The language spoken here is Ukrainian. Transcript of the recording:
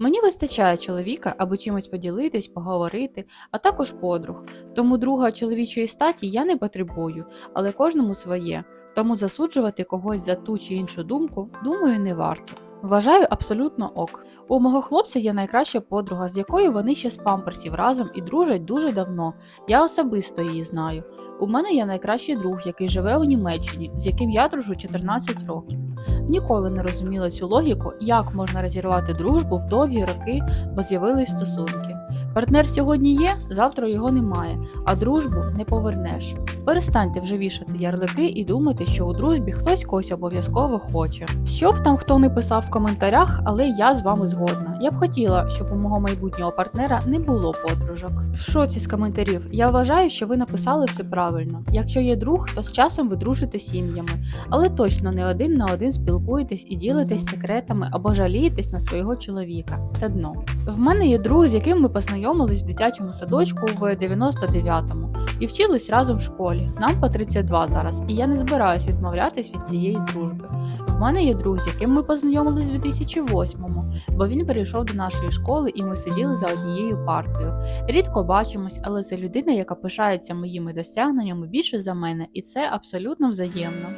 Мені вистачає чоловіка, аби чимось поділитись, поговорити, а також подруг. Тому друга чоловічої статі я не потребую, але кожному своє. Тому засуджувати когось за ту чи іншу думку, думаю, не варто. Вважаю абсолютно ок. У мого хлопця є найкраща подруга, з якою вони ще з памперсів разом і дружать дуже давно. Я особисто її знаю. У мене є найкращий друг, який живе у Німеччині, з яким я дружу 14 років. Ніколи не розуміла цю логіку, як можна розірвати дружбу в довгі роки, бо з'явились стосунки. Партнер сьогодні є, завтра його немає, а дружбу не повернеш. Перестаньте вже вішати ярлики і думати, що у дружбі хтось когось обов'язково хоче. Що б там хто не писав в коментарях, але я з вами згодна. Я б хотіла, щоб у мого майбутнього партнера не було подружок. В шоці з коментарів. Я вважаю, що ви написали все правильно. Якщо є друг, то з часом ви дружите сім'ями, але точно не один на один спілкуєтесь і ділитесь секретами або жалієтесь на свого чоловіка. Це дно. В мене є друг, з яким ми познайомились в дитячому садочку в 99-му і вчились разом в школі. Нам по 32 зараз, і я не збираюсь відмовлятись від цієї дружби. В мене є друг, з яким ми познайомились в 2008-му, бо він перейшов до нашої школи і ми сиділи за однією партою. Рідко бачимось, але це людина, яка пишається моїми досягненнями більше за мене, і це абсолютно взаємно.